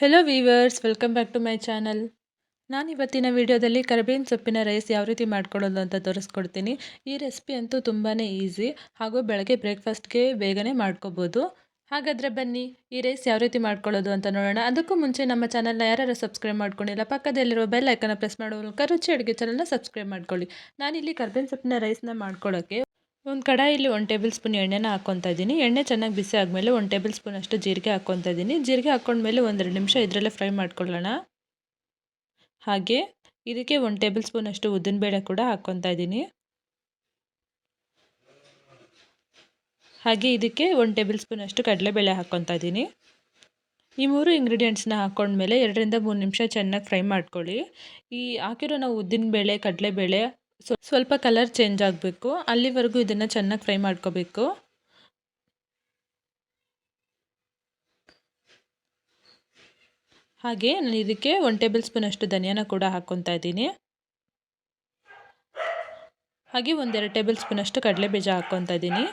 Hello viewers welcome back to my channel ನಾನು ಇವತ್ತಿನ ವಿಡಿಯೋದಲ್ಲಿ ಕರಿಬೇವಿನ ಸೊಪ್ಪಿನ ರೈಸ್ ಯಾವ ರೀತಿ ಮಾಡ್ಕೊಳ್ಳೋದು ಅಂತ ತೋರಿಸ್ಕೊಡ್ತೀನಿ. ಈ ರೆಸಿಪಿ ಅಂತೂ ತುಂಬಾ ಈಸಿ ಹಾಗೂ ಬೆಳಗ್ಗೆ ಬ್ರೇಕ್ಫಾಸ್ಟ್ಗೆ ಬೇಗನೆ ಮಾಡ್ಕೋಬೋದು. ಹಾಗಾದರೆ ಬನ್ನಿ, ಈ ರೈಸ್ ಯಾವ ರೀತಿ ಮಾಡ್ಕೊಳ್ಳೋದು ಅಂತ ನೋಡೋಣ. ಅದಕ್ಕೂ ಮುಂಚೆ ನಮ್ಮ ಚಾನಲ್ನ ಯಾರ್ಯಾರು ಸಬ್ಸ್ಕ್ರೈಬ್ ಮಾಡ್ಕೊಂಡಿಲ್ಲ, ಪಕ್ಕದಲ್ಲಿರುವ ಬೆಲ್ ಐಕನ್ನ ಪ್ರೆಸ್ ಮಾಡೋ ಮೂಲಕ ರುಚಿ ಅಡುಗೆ ಚಾನಲ್ನ ಸಬ್ಸ್ಕ್ರೈಬ್ ಮಾಡ್ಕೊಳ್ಳಿ. ನಾನಿಲ್ಲಿ ಕರ್ಬೇವಿನ ಸೊಪ್ಪಿನ ರೈಸ್ನ ಮಾಡ್ಕೊಳ್ಳೋಕ್ಕೆ ಒಂದು ಕಡಾಯಲ್ಲಿ ಒಂದು ಟೇಬಲ್ ಸ್ಪೂನ್ ಎಣ್ಣೆನ ಹಾಕ್ಕೊತಾ ಇದ್ದೀನಿ. ಎಣ್ಣೆ ಚೆನ್ನಾಗಿ ಬಿಸಿ ಆದಮೇಲೆ ಒಂದು ಟೇಬಲ್ ಸ್ಪೂನ್ ಅಷ್ಟು ಜೀರಿಗೆ ಹಾಕ್ಕೊತಾ ಇದ್ದೀನಿ. ಜೀರಿಗೆ ಹಾಕ್ಕೊಂಡ್ಮೇಲೆ ಒಂದೆರಡು ನಿಮಿಷ ಇದರಲ್ಲೇ ಫ್ರೈ ಮಾಡ್ಕೊಳ್ಳೋಣ. ಹಾಗೆ ಇದಕ್ಕೆ ಒಂದು ಟೇಬಲ್ ಸ್ಪೂನ್ ಅಷ್ಟು ಉದ್ದಿನಬೇಳೆ ಕೂಡ ಹಾಕ್ಕೊತಾ ಇದ್ದೀನಿ. ಹಾಗೆ ಇದಕ್ಕೆ ಒಂದು ಟೇಬಲ್ ಸ್ಪೂನ್ ಅಷ್ಟು ಕಡಲೆಬೇಳೆ ಹಾಕ್ಕೊತಾ ಇದ್ದೀನಿ. ಈ ಮೂರು ಇಂಗ್ರೀಡಿಯೆಂಟ್ಸ್ನ ಹಾಕ್ಕೊಂಡ್ಮೇಲೆ ಎರಡರಿಂದ ಮೂರು ನಿಮಿಷ ಚೆನ್ನಾಗಿ ಫ್ರೈ ಮಾಡ್ಕೊಳ್ಳಿ. ಈ ಹಾಕಿರೋ ನಾವು ಉದ್ದಿನಬೇಳೆ ಕಡಲೆಬೇಳೆ ಸ್ವಲ್ಪ ಕಲರ್ ಚೇಂಜ್ ಆಗಬೇಕು. ಅಲ್ಲಿವರೆಗೂ ಇದನ್ನು ಚೆನ್ನಾಗಿ ಫ್ರೈ ಮಾಡ್ಕೋಬೇಕು. ಹಾಗೆ ನಾನು ಇದಕ್ಕೆ ಒನ್ ಟೇಬಲ್ ಸ್ಪೂನ್ ಅಷ್ಟು ಧನಿಯಾನ ಕೂಡ ಹಾಕ್ಕೊತಾ ಇದ್ದೀನಿ. ಹಾಗೆ ಒಂದೆರಡು ಟೇಬಲ್ ಸ್ಪೂನ್ ಅಷ್ಟು ಕಡಲೆ ಬೀಜ ಹಾಕ್ಕೊತಾ ಇದ್ದೀನಿ.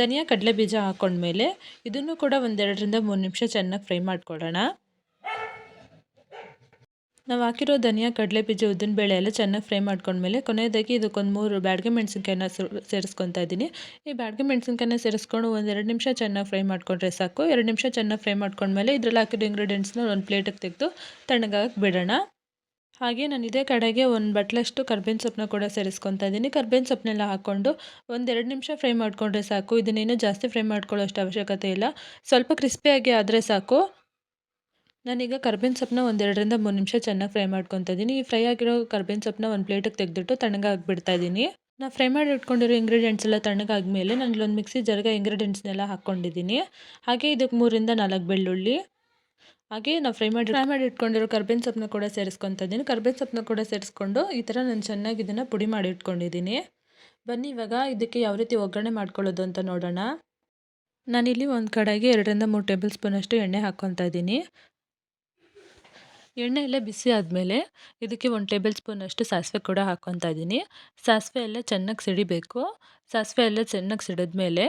ಧನಿಯಾ, ಕಡಲೆ ಬೀಜ ಹಾಕ್ಕೊಂಡ್ಮೇಲೆ ಇದನ್ನು ಕೂಡ ಒಂದೆರಡರಿಂದ ಮೂರು ನಿಮಿಷ ಚೆನ್ನಾಗಿ ಫ್ರೈ ಮಾಡ್ಕೊಳ್ಳೋಣ. ನಾವು ಹಾಕಿರೋ ಧನಿಯಾ, ಕಡಲೆ ಬೀಜ, ಉದ್ದಿನ ಬೇಳೆ ಎಲ್ಲ ಚೆನ್ನಾಗಿ ಫ್ರೈ ಮಾಡ್ಕೊಂಡ್ಮೇಲೆ ಕೊನೆಯದಾಗಿ ಇದಕ್ಕೊಂದು ಮೂರು ಬ್ಯಾಡ್ಗೆ ಮೆಣಸಿನ್ಕಾಯನ್ನ ಸೇರಿಸ್ಕೊತಾ ಇದ್ದೀನಿ ಈ ಬ್ಯಾಡ್ಗೆ ಮೆಣಸಿನ್ಕಾಯನ್ನ ಸೇರಿಸ್ಕೊಂಡು ಒಂದು ಎರಡು ನಿಮಿಷ ಚೆನ್ನಾಗಿ ಫ್ರೈ ಮಾಡ್ಕೊಂಡ್ರೆ ಸಾಕು. ಎರಡು ನಿಮಿಷ ಚೆನ್ನಾಗಿ ಫ್ರೈ ಮಾಡ್ಕೊಂಡ್ಮೇಲೆ ಇದರಲ್ಲಿ ಹಾಕಿರೋ ಇಂಗ್ರೀಡಿಯೆಂಟ್ಸ್ನ ಒಂದು ಪ್ಲೇಟಿಗೆ ತೆಗೆದು ತಣ್ಣಗಾಗಕ್ಕೆ ಬಿಡೋಣ. ಹಾಗೆ ನಾನು ಇದೇ ಕಡೆಗೆ ಒಂದು ಬಟ್ಲಷ್ಟು ಕರ್ಬೇವಿನ ಸೊಪ್ಪನ್ನ ಕೂಡ ಸೇರಿಸ್ಕೊತಾ ಇದ್ದೀನಿ ಕರ್ಬೇವಿನ ಸೊಪ್ಪನ್ನೆಲ್ಲ ಹಾಕ್ಕೊಂಡು ಒಂದೆರಡು ನಿಮಿಷ ಫ್ರೈ ಮಾಡಿಕೊಂಡ್ರೆ ಸಾಕು. ಇದನ್ನೇನು ಜಾಸ್ತಿ ಫ್ರೈ ಮಾಡ್ಕೊಳ್ಳೋಷ್ಟು ಅವಶ್ಯಕತೆ ಇಲ್ಲ. ಸ್ವಲ್ಪ ಕ್ರಿಸ್ಪಿಯಾಗಿ ಆದರೆ ಸಾಕು. ನಾನೀಗ ಕರ್ಬೇವಿನ ಸೊಪ್ಪನ್ನ ಒಂದೆರಡರಿಂದ ಮೂರು ನಿಮಿಷ ಚೆನ್ನಾಗಿ ಫ್ರೈ ಮಾಡ್ಕೊತಾ ಇದ್ದೀನಿ ಈ ಫ್ರೈ ಆಗಿರೋ ಕರ್ಬೇವಿನ ಸೊಪ್ಪನ್ನ ಒಂದು ಪ್ಲೇಟಿಗೆ ತೆಗೆದಿಟ್ಟು ತಣ್ಣಗಾಗಿಬಿಡ್ತಾ ಇದ್ದೀನಿ ನಾನು ಫ್ರೈ ಮಾಡಿ ಇಟ್ಕೊಂಡಿರೋ ಇಂಗ್ರೀಡಿಯೆಂಟ್ಸ್ ಎಲ್ಲ ತಣ್ಣಗಾದ್ಮೇಲೆ ನಾನು ಇಲ್ಲೊಂದು ಮಿಕ್ಸಿ ಜರ್ಗ ಇಂಗ್ರೀಡಿಯೆಂಟ್ಸ್ನೆಲ್ಲ ಹಾಕ್ಕೊಂಡಿದ್ದೀನಿ ಹಾಗೆ ಇದಕ್ಕೆ ಮೂರಿಂದ ನಾಲ್ಕು ಬೆಳ್ಳುಳ್ಳಿ. ಹಾಗೆ ನಾವು ಫ್ರೈ ಮಾಡಿ ಫ್ರೈ ಮಾಡಿ ಇಟ್ಕೊಂಡಿರೋ ಕರ್ಬೇವಿನ ಸೊಪ್ಪನ್ನ ಕೂಡ ಸೇರಿಸ್ಕೊತಾ ಇದ್ದೀನಿ ಕರ್ಬೇವಿನ ಸೊಪ್ಪನ್ನ ಕೂಡ ಸೇರಿಸ್ಕೊಂಡು ಈ ಥರ ನಾನು ಚೆನ್ನಾಗಿ ಇದನ್ನು ಪುಡಿ ಮಾಡಿ ಇಟ್ಕೊಂಡಿದ್ದೀನಿ ಬನ್ನಿ ಇವಾಗ ಇದಕ್ಕೆ ಯಾವ ರೀತಿ ಒಗ್ಗರಣೆ ಮಾಡ್ಕೊಳ್ಳೋದು ಅಂತ ನೋಡೋಣ. ನಾನಿಲ್ಲಿ ಒಂದು ಕಡೆಗೆ ಎರಡರಿಂದ ಮೂರು ಟೇಬಲ್ ಸ್ಪೂನ್ ಅಷ್ಟು ಎಣ್ಣೆ ಹಾಕ್ಕೊತಾ ಇದ್ದೀನಿ ಎಣ್ಣೆ ಎಲ್ಲ ಬಿಸಿ ಆದಮೇಲೆ ಇದಕ್ಕೆ ಒಂದು ಟೇಬಲ್ ಸ್ಪೂನಷ್ಟು ಸಾಸಿವೆ ಕೂಡ ಹಾಕ್ಕೊತಾ ಇದ್ದೀನಿ. ಸಾಸಿವೆ ಎಲ್ಲ ಚೆನ್ನಾಗಿ ಸಿಡಿಬೇಕು. ಸಾಸಿವೆ ಎಲ್ಲ ಚೆನ್ನಾಗಿ ಸಿಡಿದ್ಮೇಲೆ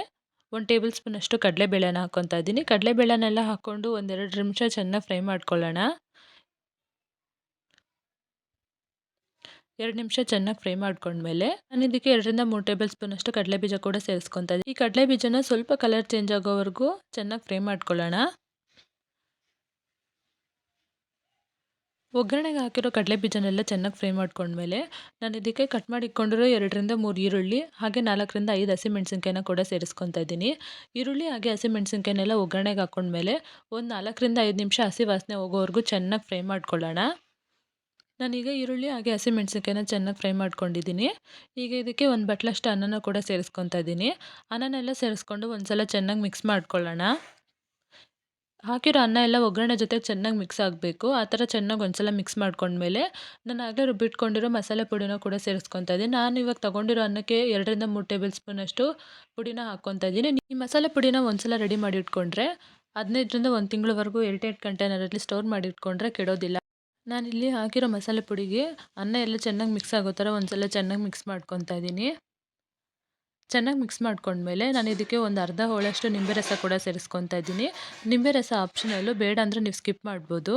ಒಂದು ಟೇಬಲ್ ಸ್ಪೂನಷ್ಟು ಕಡಲೆಬೇಳೆನ ಹಾಕ್ಕೊತಾ ಇದ್ದೀನಿ. ಕಡಲೆಬೇಳೆನೆಲ್ಲ ಹಾಕ್ಕೊಂಡು ಒಂದೆರಡು ನಿಮಿಷ ಚೆನ್ನಾಗಿ ಫ್ರೈ ಮಾಡ್ಕೊಳ್ಳೋಣ. ಎರಡು ನಿಮಿಷ ಚೆನ್ನಾಗಿ ಫ್ರೈ ಮಾಡ್ಕೊಂಡ್ಮೇಲೆ ನಾನು ಇದಕ್ಕೆ ಎರಡರಿಂದ ಮೂರು ಟೇಬಲ್ ಸ್ಪೂನಷ್ಟು ಕಡಲೆ ಬೀಜ ಕೂಡ ಸೇರಿಸ್ಕೊತಾ ಇದ್ದೀನಿ. ಈ ಕಡಲೆ ಬೀಜನ ಸ್ವಲ್ಪ ಕಲರ್ ಚೇಂಜ್ ಆಗೋವರೆಗೂ ಚೆನ್ನಾಗಿ ಫ್ರೈ ಮಾಡ್ಕೊಳ್ಳೋಣ. ಒಗ್ಗರಣೆಗೆ ಹಾಕಿರೋ ಕಡಲೆ ಬೀಜನೆಲ್ಲ ಚೆನ್ನಾಗಿ ಫ್ರೈ ಮಾಡ್ಕೊಂಡ್ಮೇಲೆ ನಾನು ಇದಕ್ಕೆ ಕಟ್ ಮಾಡಿ ಎರಡರಿಂದ ಮೂರು ಈರುಳ್ಳಿ, ಹಾಗೆ ನಾಲ್ಕರಿಂದ ಐದು ಹಸಿಮೆಣ್ಸಿನ್ಕಾಯಿನ ಕೂಡ ಸೇರಿಸ್ಕೊತಾ ಇದ್ದೀನಿ. ಈರುಳ್ಳಿ ಹಾಗೆ ಹಸಿಮೆಣ್ಸಿನ್ಕಾಯಿನೆಲ್ಲ ಒಗ್ಗರಣೆಗೆ ಹಾಕ್ಕೊಂಡ್ಮೇಲೆ ಒಂದು ನಾಲ್ಕರಿಂದ ಐದು ನಿಮಿಷ ಹಸಿ ವಾಸನೆ ಹೋಗೋವರೆಗೂ ಚೆನ್ನಾಗಿ ಫ್ರೈ ಮಾಡ್ಕೊಳ್ಳೋಣ. ನಾನೀಗ ಈರುಳ್ಳಿ ಹಾಗೆ ಹಸಿಮೆಣ್ಸಿನ್ಕಾಯಿನ ಚೆನ್ನಾಗಿ ಫ್ರೈ ಮಾಡ್ಕೊಂಡಿದ್ದೀನಿ. ಈಗ ಇದಕ್ಕೆ ಒಂದು ಬಟ್ಲಷ್ಟು ಅನ್ನನ ಕೂಡ ಸೇರಿಸ್ಕೊತಾ ಇದ್ದೀನಿ. ಅನ್ನನೆಲ್ಲ ಸೇರಿಸ್ಕೊಂಡು ಒಂದು ಸಲ ಚೆನ್ನಾಗಿ ಮಿಕ್ಸ್ ಮಾಡ್ಕೊಳ್ಳೋಣ. ಹಾಕಿರೋ ಅನ್ನ ಎಲ್ಲ ಒಗ್ಗರಣೆ ಜೊತೆಗೆ ಚೆನ್ನಾಗಿ ಮಿಕ್ಸ್ ಆಗಬೇಕು. ಆ ಥರ ಚೆನ್ನಾಗಿ ಒಂದ್ಸಲ ಮಿಕ್ಸ್ ಮಾಡ್ಕೊಂಡ್ಮೇಲೆ ನಾನು ಆಗಲೇ ರುಬ್ಬಿಟ್ಕೊಂಡಿರೋ ಮಸಾಲೆ ಪುಡಿನ ಕೂಡ ಸೇರಿಸ್ಕೊತಾ ಇದ್ದೀನಿ. ನಾನು ಇವಾಗ ತೊಗೊಂಡಿರೋ ಅನ್ನಕ್ಕೆ ಎರಡರಿಂದ ಮೂರು ಟೇಬಲ್ ಸ್ಪೂನಷ್ಟು ಪುಡಿನ ಹಾಕ್ಕೊತಾ ಇದ್ದೀನಿ. ಈ ಮಸಾಲೆ ಪುಡಿನ ಒಂದ್ಸಲ ರೆಡಿ ಮಾಡಿ ಇಟ್ಕೊಂಡ್ರೆ ಹದಿನೈದರಿಂದ ಒಂದು ತಿಂಗಳವರೆಗೂ ಎರಡೆರಡು ಕಂಟೈನರಲ್ಲಿ ಸ್ಟೋರ್ ಮಾಡಿ ಇಟ್ಕೊಂಡ್ರೆ ಕೆಡೋದಿಲ್ಲ. ನಾನಿಲ್ಲಿ ಹಾಕಿರೋ ಮಸಾಲೆ ಪುಡಿಗೆ ಅನ್ನ ಎಲ್ಲ ಚೆನ್ನಾಗಿ ಮಿಕ್ಸ್ ಆಗೋ ಥರ ಒಂದ್ಸಲ ಚೆನ್ನಾಗಿ ಮಿಕ್ಸ್ ಮಾಡ್ಕೊತಾ ಇದ್ದೀನಿ. ಚೆನ್ನಾಗಿ ಮಿಕ್ಸ್ ಮಾಡ್ಕೊಂಡ್ಮೇಲೆ ನಾನು ಇದಕ್ಕೆ ಒಂದು ಅರ್ಧ ಹೋಳಷ್ಟು ನಿಂಬೆ ರಸ ಕೂಡ ಸೇರಿಸ್ಕೊತಾ ಇದ್ದೀನಿ. ನಿಂಬೆ ರಸ ಆಪ್ಷನಲ್ಲು ಬೇಡ ಅಂದರೆ ನೀವು ಸ್ಕಿಪ್ ಮಾಡ್ಬೋದು.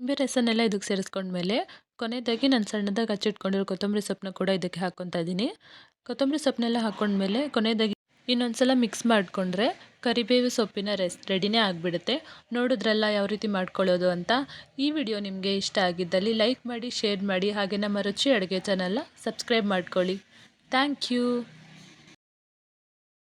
ನಿಂಬೆ ರಸನೆಲ್ಲ ಇದಕ್ಕೆ ಸೇರಿಸ್ಕೊಂಡ್ಮೇಲೆ ಕೊನೆಯದಾಗಿ ನಾನು ಸಣ್ಣದಾಗಿ ಹಚ್ಚಿಟ್ಕೊಂಡಿರೋ ಕೊತ್ತಂಬರಿ ಸೊಪ್ಪನ್ನ ಕೂಡ ಇದಕ್ಕೆ ಹಾಕ್ಕೊತಾ ಇದ್ದೀನಿ. ಕೊತ್ತಂಬರಿ ಸೊಪ್ಪನ್ನೆಲ್ಲ ಹಾಕ್ಕೊಂಡ್ಮೇಲೆ ಕೊನೆಯದಾಗಿ ಇನ್ನೊಂದು ಸಲ ಮಿಕ್ಸ್ ಮಾಡಿಕೊಂಡ್ರೆ ಕರಿಬೇವು ಸೊಪ್ಪಿನ ರೆಸ್, ರೆಡಿನೇ ಆಗಿಬಿಡುತ್ತೆ. ನೋಡಿದ್ರಲ್ಲ ಯಾವ ರೀತಿ ಮಾಡ್ಕೊಳ್ಳೋದು ಅಂತ. ಈ ವಿಡಿಯೋ ನಿಮಗೆ ಇಷ್ಟ ಆಗಿದ್ದಲ್ಲಿ ಲೈಕ್ ಮಾಡಿ, ಶೇರ್ ಮಾಡಿ, ಹಾಗೆ ನಮ್ಮ ರುಚಿ ಅಡುಗೆ ಚಾನಲ್ನ ಸಬ್ಸ್ಕ್ರೈಬ್ ಮಾಡ್ಕೊಳ್ಳಿ. Thank you.